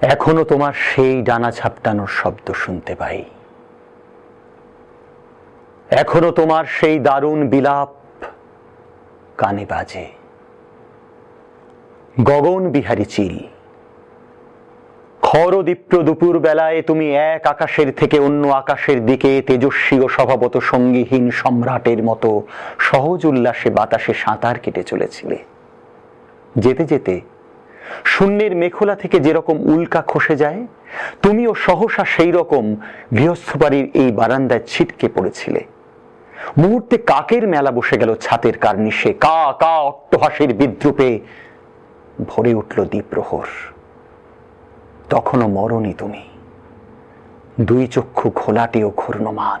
এখনও তোমার সেই ডানা ছাপটানোর শব্দ শুনতে পাই। এখনও তোমার সেই দারুণ বিলাপ কানে বাজে। গগন বিহারী চিল। খরদীপ্র দুপুর বেলায় তুমি এক আকাশের থেকে অন্য আকাশের দিকে তেজস্বী ও স্বভাবত সঙ্গীহীন সম্রাটের মতো সহজ উল্লাসে বাতাসে সাঁতার কেটে চলেছিলে। যেতে যেতে শূন্যের মেখলা থেকে যেরকম উল্কা খসে যায়, তুমিও সহসা সেই রকম গৃহস্থবাড়ির এই বারান্দায় ছিটকে পড়েছিলে। মুহূর্তে কাকের মেলা বসে গেল ছাতের কার্নিশে। কা কা, অট্টহাসের বিদ্রুপে ভরে উঠল দ্বীপ্রহর। তখনও মরণই তুমি। দুই চক্ষু ঘোলাটে ও ঘূর্ণমান।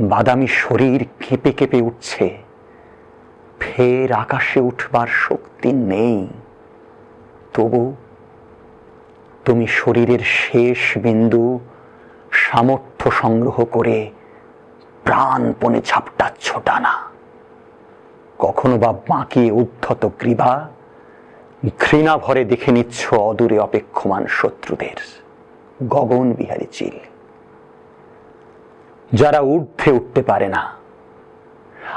বাদামি শরীর কেঁপে কেঁপে উঠছে। ফের আকাশে উঠবার শক্তি নেই। তবু তুমি শরীরের শেষ বিন্দু সামর্থ্য সংগ্রহ করে প্রাণপণে ঝাপটাচ্ছ টানা। কখনো বা বাঁকিয়ে উদ্ধত গ্রীবা ঘৃণা ভরে দেখে নিচ্ছ অদূরে অপেক্ষমান শত্রুদের। গগন বিহারী চিল। যারা ঊর্ধ্বে উঠতে পারে না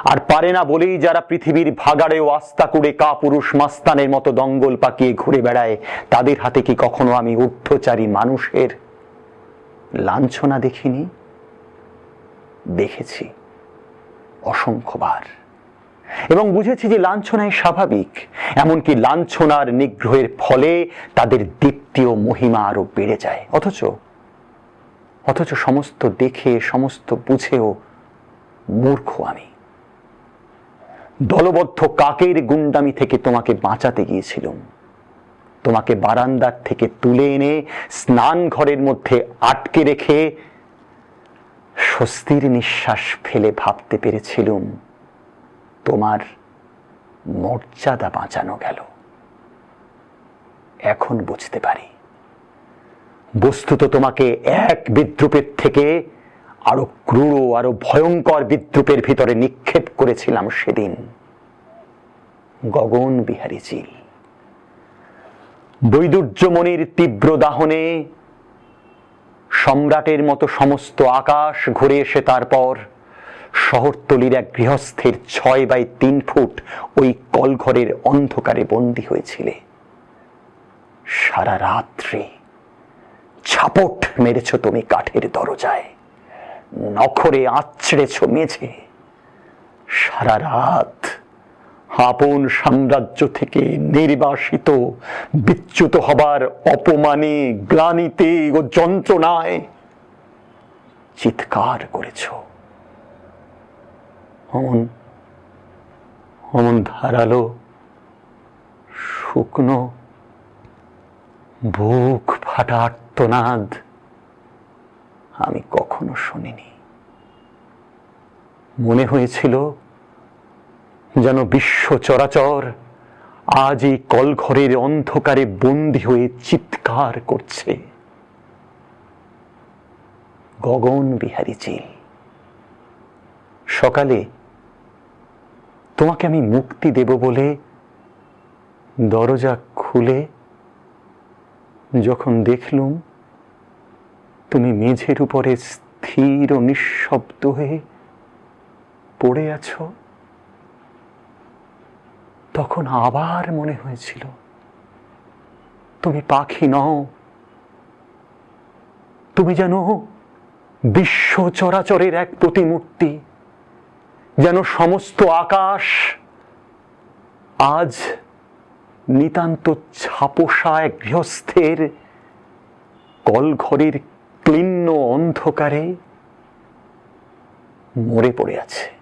আর পারে না বলেই যারা পৃথিবীর ভাগাড়ে ও আস্তা করে কা পুরুষ মাস্তানের মতো দঙ্গল পাকিয়ে ঘুরে বেড়ায়, তাদের হাতে কি কখনো আমি ঊর্ধ্বচারী মানুষের লাঞ্ছনা দেখিনি? দেখেছি অসংখ্যবার। এবং বুঝেছি যে লাঞ্ছনাই স্বাভাবিক, এমনকি লাঞ্ছনার নিগ্রহের ফলে তাদের দ্বিতীয় মহিমা আরও বেড়ে যায়। অথচ অথচ সমস্ত দেখে, সমস্ত বুঝেও মূর্খ আমি। দলবদ্ধ কাকের গুন্ডামি থেকে তোমাকে বাঁচাতে গিয়েছিলাম। তোমাকে বারান্দার থেকে তুলে এনে স্নান ঘরের মধ্যে আটকে রেখে স্বস্তির নিঃশ্বাস ফেলে ভাবতে পেরেছিলুম। তোমার মর্যাদা বাঁচানো গেল। এখন বুঝতে পারি। বস্তুত তোমাকে এক বিদ্রুপের থেকে আরও ক্রূর আরও ভয়ঙ্কর বিদ্রুপের ভিতরে নিক্ষেপ করেছিলাম সেদিন। গগন বিহারী চিল বৈদুর্যমণির তীব্র দাহনে সম্রাটের মতো সমস্ত আকাশ ঘুরে এসে তারপর শহরতলির এক গৃহস্থের ছয় বাই তিন ফুট ওই কলঘরের অন্ধকারে বন্দী হয়েছিলে। সারা রাত্রি ছাপট মেরেছ তুমি কাঠের দরজায়। নখরে আছড়েছ মেঝে সারা রাত আপন সাম্রাজ্য থেকে নির্বাসিত, বিচ্যুত হবার অপমানে গ্লানিতে ও যন্ত্রণায় চিৎকার করেছ। অমন অমন ধারালো, শুকনো, বুক ফাটা আর্তনাদ আমি কখনো শুনিনি। মনে হয়েছিল যেন বিশ্ব চরাচর আজ এই কলঘরের অন্ধকারে বন্দী হয়ে চিৎকার করছে। গগন বিহারী চিল সকালে তোমাকে আমি মুক্তি দেব বলে দরজা খুলে যখন দেখলুম তুমি মেঝের উপরে স্থির ও নিঃশব্দ হয়ে পড়ে আছো? তখন আবার মনে হয়েছিল, তুমি পাখি নও। তুমি যেন বিশ্ব চরাচরের এক প্রতিমূর্তি, যেন সমস্ত আকাশ আজ নিতান্ত ছাপোষা এক গৃহস্থের কলঘরের ক্লিন্ন অন্ধকারে মরে পড়ে আছে।